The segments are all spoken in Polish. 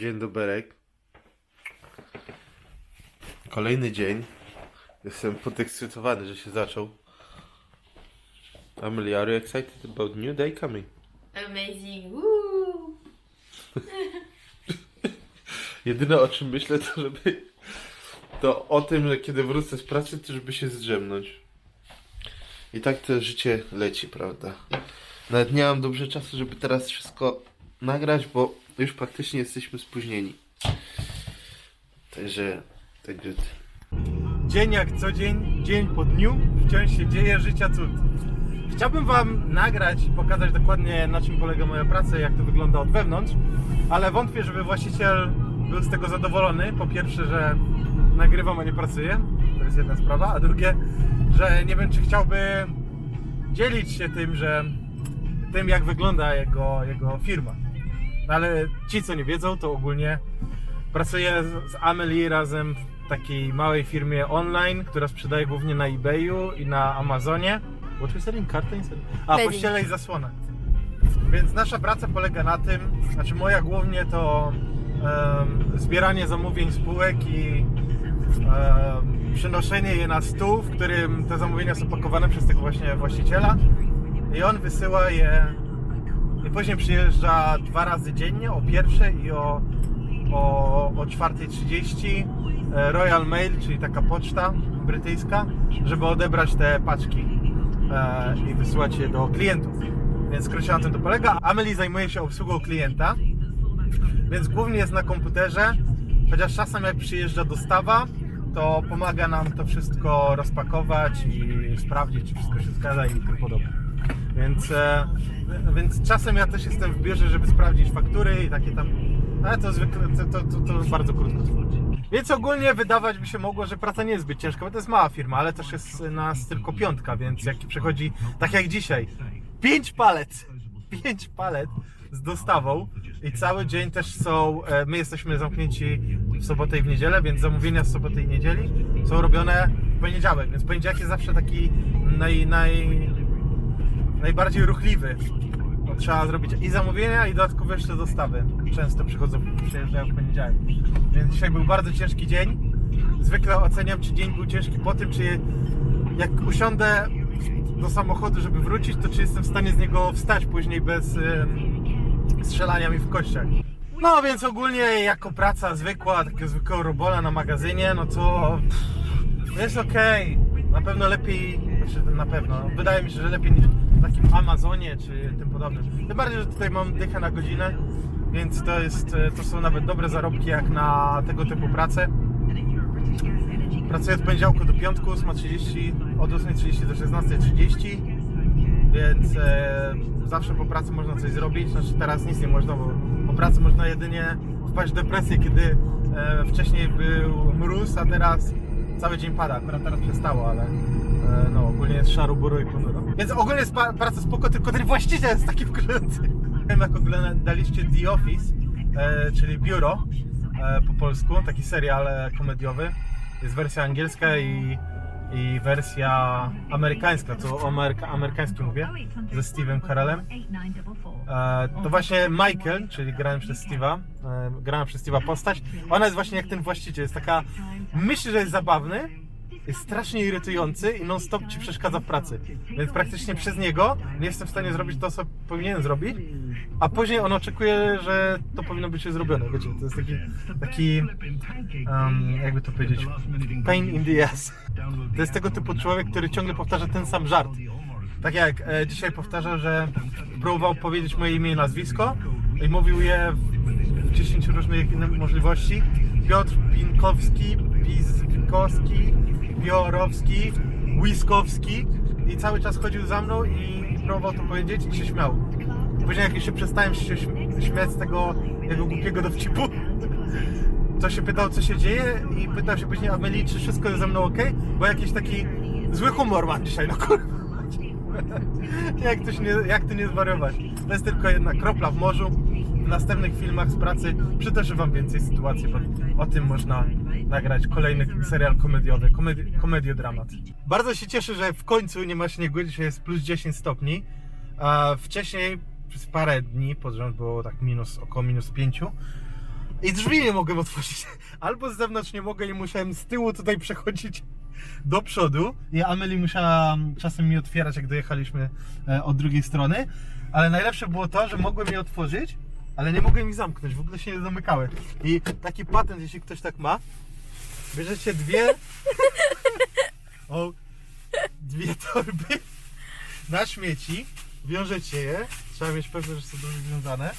Dzień dobry. Kolejny dzień. Jestem podekscytowany, że się zaczął. Emily, are you excited about new day coming? Amazing. Woo! Jedyne o czym myślę to żeby to o tym, że kiedy wrócę z pracy, to żeby się zdrzemnąć. I tak to życie leci, prawda? Nawet nie mam dobrze czasu, żeby teraz wszystko nagrać, bo już praktycznie jesteśmy spóźnieni. Także, także Dzień jak co dzień, dzień po dniu, wciąż się dzieje życia cud. Chciałbym Wam nagrać i pokazać dokładnie na czym polega moja praca jak to wygląda od wewnątrz, ale wątpię, żeby właściciel był z tego zadowolony. Po pierwsze, że nagrywam, a nie pracuję, to jest jedna sprawa, a drugie, że nie wiem, czy chciałby dzielić się tym, że tym jak wygląda jego, jego firma. No ale ci, co nie wiedzą, to ogólnie Pracuję z Amelie razem w takiej małej firmie online, która sprzedaje głównie na eBayu i na Amazonie. What we selling? Curtains? A, Bedding. pościele i zasłona. Więc nasza praca polega na tym, znaczy moja głównie to em, zbieranie zamówień spółek i em, przenoszenie je na stół, w którym te zamówienia są pakowane przez tego właśnie właściciela i on wysyła je i później przyjeżdża dwa razy dziennie, o pierwszej i o, o, o 4.30 e, Royal Mail, czyli taka poczta brytyjska, żeby odebrać te paczki e, i wysyłać je do klientów. Więc skrócie na tym to polega. Amelie zajmuje się obsługą klienta, więc głównie jest na komputerze, chociaż czasem jak przyjeżdża dostawa, to pomaga nam to wszystko rozpakować i sprawdzić, czy wszystko się zgadza i tym podobne. Więc, e, więc czasem ja też jestem w biurze, żeby sprawdzić faktury i takie tam, ale to zwykle, to, to, to, bardzo krótko trwa. Więc ogólnie wydawać by się mogło, że praca nie jest zbyt ciężka, bo to jest mała firma, ale też jest nas tylko piątka, więc jak przychodzi, tak jak dzisiaj, pięć palet, pięć palet z dostawą i cały dzień też są, e, my jesteśmy zamknięci w sobotę i w niedzielę, więc zamówienia z soboty i niedzieli są robione w poniedziałek, więc poniedziałek jest zawsze taki naj, naj, najbardziej ruchliwy. Bo trzeba zrobić i zamówienia, i dodatkowo jeszcze dostawy. Często przychodzą, przyjeżdżają w poniedziałek. Więc dzisiaj był bardzo ciężki dzień. Zwykle oceniam, czy dzień był ciężki po tym, czy jak usiądę do samochodu, żeby wrócić, to czy jestem w stanie z niego wstać później bez em, strzelania mi w kościach. No więc ogólnie jako praca zwykła, takiego zwykłego robola na magazynie, no to pff, jest okej. Na pewno lepiej, na pewno, wydaje mi się, że lepiej niż w takim Amazonie czy tym podobnym. Tym bardziej, że tutaj mam dychę na godzinę, więc to jest, e, to są nawet dobre zarobki jak na tego typu pracę. Pracuję od poniedziałku do piątku, 8.30, od 8.30 do 16.30, więc e, zawsze po pracy można coś zrobić. Znaczy teraz nic nie można, bo po pracy można jedynie wpaść w depresję, kiedy e, wcześniej był mróz, a teraz cały dzień pada. Akurat teraz przestało, ale no ogólnie jest szaro, buro i ponuro. Więc ogólnie jest praca spoko, tylko ten właściciel jest taki wkurzający. Nie wiem jak oglądaliście The Office, e, czyli biuro e, po polsku, taki serial e, komediowy. Jest wersja angielska i, i wersja amerykańska, co o ameryka, amerykańskim mówię, ze Steve'em Carellem. E, to właśnie Michael, czyli grałem przez Steve'a, e, grałem przez Steve'a postać, ona jest właśnie jak ten właściciel, jest taka, myśli, że jest zabawny, jest strasznie irytujący i non stop ci przeszkadza w pracy. Więc praktycznie przez niego nie jestem w stanie zrobić to, co powinienem zrobić, a później on oczekuje, że to powinno być zrobione. Wiecie, to jest taki, taki um, jakby to powiedzieć, pain in the ass. To jest tego typu człowiek, który ciągle powtarza ten sam żart. Tak jak e, dzisiaj powtarzał, że próbował powiedzieć moje imię i nazwisko i mówił je w 10 różnych możliwości. Piotr Pinkowski, Pizkowski, Biorowski, Łyskowski i cały czas chodził za mną i próbował to powiedzieć i się śmiał. Później jak się przestałem się śm- śmiać z tego jego głupiego dowcipu, to się pytał co się dzieje i pytał się później Amelie, czy wszystko jest ze mną ok, bo jakiś taki zły humor mam dzisiaj, no kurwa. jak, to nie, jak to nie zwariować? To jest tylko jedna kropla w morzu. Następnych filmach z pracy przytoczę Wam więcej sytuacji, bo o tym można nagrać kolejny serial komediowy, komedi komediodramat. Bardzo się cieszę, że w końcu nie ma śniegu, dzisiaj jest plus 10 stopni. Wcześniej przez parę dni pod rząd było tak minus, około minus 5. I drzwi nie mogłem otworzyć. Albo z zewnątrz nie mogę i musiałem z tyłu tutaj przechodzić do przodu. I Amelie musiała czasem mi otwierać, jak dojechaliśmy e, od drugiej strony. Ale najlepsze było to, że mogłem je otworzyć, ale nie mogłem ich zamknąć. W ogóle się nie zamykały. I taki patent, jeśli ktoś tak ma, bierzecie dwie. o, dwie torby na śmieci, wiążecie je. Trzeba mieć pewność, że są dobrze związane.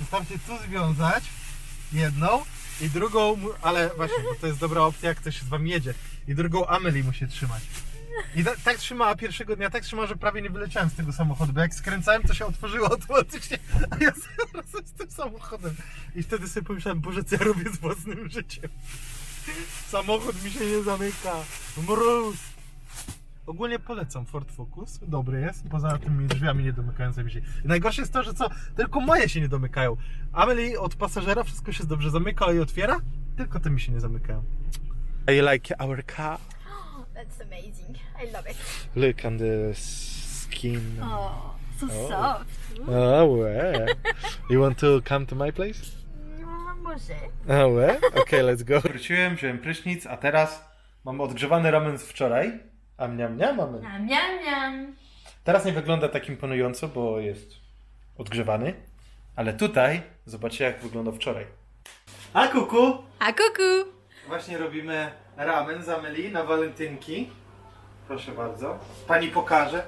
Wystarczy tu związać jedną i drugą, ale właśnie, bo to jest dobra opcja, jak ktoś z wami jedzie. I drugą Amelie musi trzymać. I ta, tak trzymała pierwszego dnia, tak trzymała, że prawie nie wyleciałem z tego samochodu, bo jak skręcałem, to się otworzyło automatycznie, a ja wracam z tym samochodem. I wtedy sobie pomyślałem, Boże, co ja robię z własnym życiem. Samochód mi się nie zamyka. Mróz. Ogólnie polecam Ford Focus, dobry jest, poza tymi drzwiami niedomykającymi się. I najgorsze jest to, że co, tylko moje się nie domykają. Amelie od pasażera wszystko się dobrze zamyka i otwiera, tylko te mi się nie zamykają. I like our car. That's amazing. I love it. Look on the skin. Oh, so soft. Oh, well. You want to come to my place? No, może. Oh, well. Okay, let's go. Wróciłem, wziąłem prysznic, a teraz mam odgrzewany ramen z wczoraj. A mniam, mniam, mamy. Miam, miam, miam. Teraz nie wygląda tak imponująco, bo jest odgrzewany. Ale tutaj zobaczcie jak wygląda wczoraj. A kuku! A kuku. Właśnie robimy ramen z Amelie na walentynki. Proszę bardzo. Pani pokaże.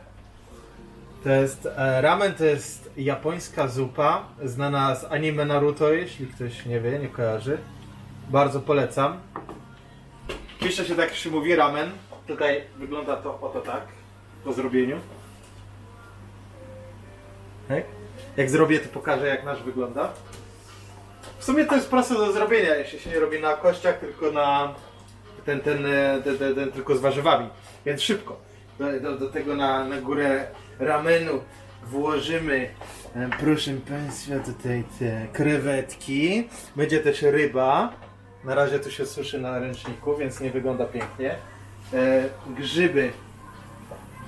To jest e, ramen to jest japońska zupa znana z anime Naruto, jeśli ktoś nie wie, nie kojarzy. Bardzo polecam. Pisze się tak, jak się mówi ramen. Tutaj wygląda to oto tak po zrobieniu. Tak? Jak zrobię, to pokażę jak nasz wygląda. W sumie to jest proste do zrobienia, jeśli się nie robi na kościach, tylko na ten, ten, e, ten, ten, ten tylko z warzywami. Więc szybko. Do, do, do tego na, na górę ramenu włożymy, e, proszę Państwa, tutaj te krewetki. Będzie też ryba. Na razie to się suszy na ręczniku, więc nie wygląda pięknie. E, grzyby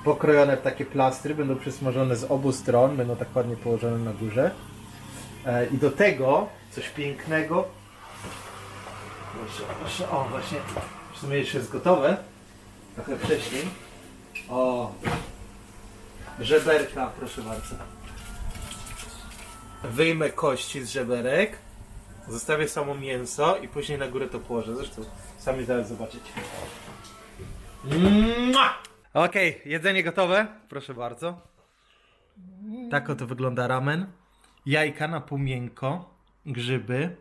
pokrojone w takie plastry, będą przysmażone z obu stron, będą tak ładnie położone na górze. E, I do tego coś pięknego. Proszę, proszę, o właśnie, w sumie już jest gotowe. Trochę wcześniej. O, żeberka, proszę bardzo. Wyjmę kości z żeberek, zostawię samo mięso i później na górę to położę. Zresztą sami zaraz zobaczycie. Okej, jedzenie gotowe. Proszę bardzo. Tak oto wygląda ramen. Jajka na pół miękko, grzyby,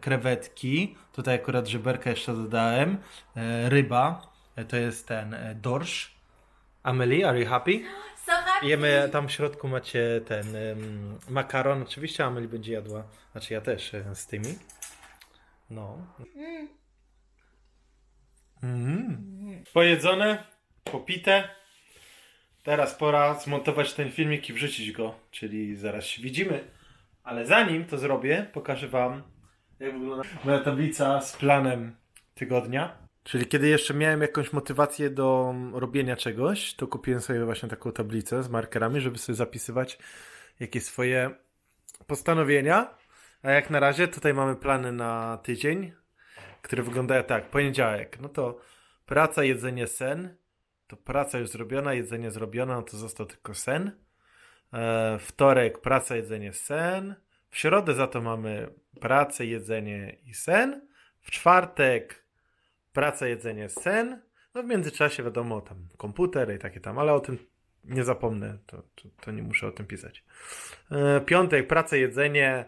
krewetki. Tutaj akurat żeberka jeszcze dodałem. E, ryba, e, to jest ten e, dorsz. Amelie, are you happy? So happy. Jemy, tam w środku macie ten em, makaron. Oczywiście Amelie będzie jadła, znaczy ja też z tymi. No. Mm. Pojedzone, popite. Teraz pora zmontować ten filmik i wrzucić go, czyli zaraz się widzimy. Ale zanim to zrobię, pokażę Wam, jak wygląda moja tablica z planem tygodnia. Czyli kiedy jeszcze miałem jakąś motywację do robienia czegoś, to kupiłem sobie właśnie taką tablicę z markerami, żeby sobie zapisywać jakieś swoje postanowienia. A jak na razie tutaj mamy plany na tydzień, które wyglądają tak. Poniedziałek, no to praca, jedzenie, sen. To praca już zrobiona, jedzenie zrobione, no to został tylko sen. E, wtorek, praca, jedzenie, sen. W środę za to mamy pracę, jedzenie i sen. W czwartek praca, jedzenie, sen. No w międzyczasie wiadomo, tam komputer i takie tam, ale o tym nie zapomnę, to, to, to nie muszę o tym pisać. E, piątek, praca, jedzenie,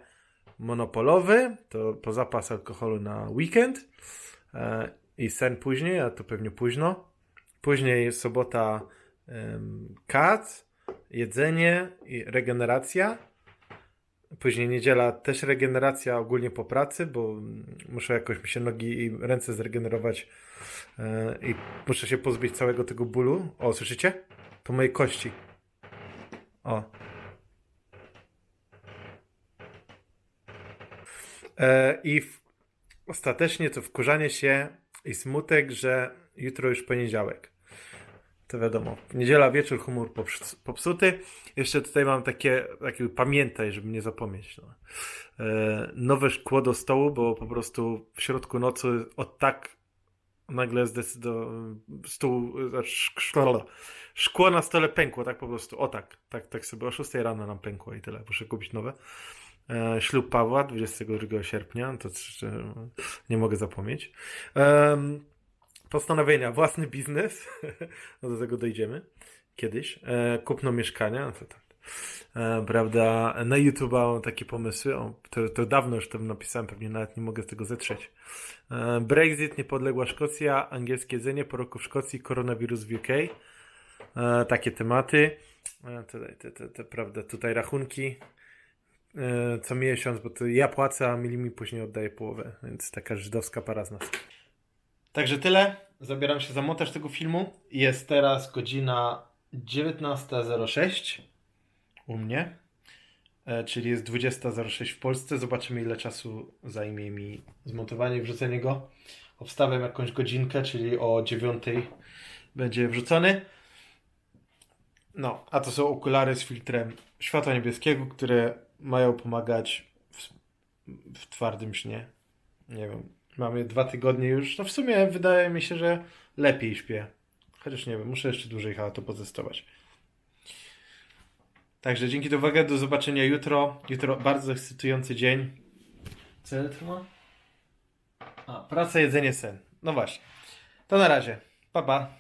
monopolowy, to po zapas alkoholu na weekend e, i sen później, a to pewnie późno. Później sobota kac, jedzenie i regeneracja. Później niedziela też regeneracja ogólnie po pracy, bo muszę jakoś mi się nogi i ręce zregenerować e, i muszę się pozbyć całego tego bólu. O, słyszycie? To moje kości. O. E, I w, ostatecznie to wkurzanie się i smutek, że jutro już poniedziałek. To wiadomo. Niedziela wieczór, humor pops- popsuty. Jeszcze tutaj mam takie, takie pamiętaj, żeby nie zapomnieć. No. E, nowe szkło do stołu, bo po prostu w środku nocy od tak nagle zdecydował stół, znaczy szk- szkło, szkło na stole pękło, tak po prostu, o tak, tak, tak sobie o 6 rano nam pękło i tyle, muszę kupić nowe. E, ślub Pawła 22 sierpnia, to nie mogę zapomnieć. Em, postanowienia, własny biznes, no do tego dojdziemy kiedyś, e, kupno mieszkania, no tak. E, prawda, na YouTube mam takie pomysły, o, to, to dawno już to napisałem, pewnie nawet nie mogę z tego zetrzeć. E, Brexit, niepodległa Szkocja, angielskie jedzenie po roku w Szkocji, koronawirus w UK, takie tematy, tutaj, te, te, te, prawda, tutaj rachunki, co miesiąc, bo to ja płacę, a Mili mi później oddaje połowę, więc taka żydowska para z nas. Także tyle. Zabieram się za montaż tego filmu. Jest teraz godzina 19.06 u mnie, e, czyli jest 20.06 w Polsce. Zobaczymy, ile czasu zajmie mi zmontowanie i wrzucenie go. Obstawiam jakąś godzinkę, czyli o 9.00 będzie wrzucony. No, a to są okulary z filtrem światła niebieskiego, które mają pomagać w, w twardym śnie. Nie wiem, mamy dwa tygodnie już. No w sumie wydaje mi się, że lepiej śpię. Chociaż nie wiem, muszę jeszcze dłużej chyba to potestować. Także dzięki za uwagę, do zobaczenia jutro. Jutro bardzo ekscytujący dzień. Co to ma? A, praca, jedzenie, sen. No właśnie. To na razie. Pa, pa.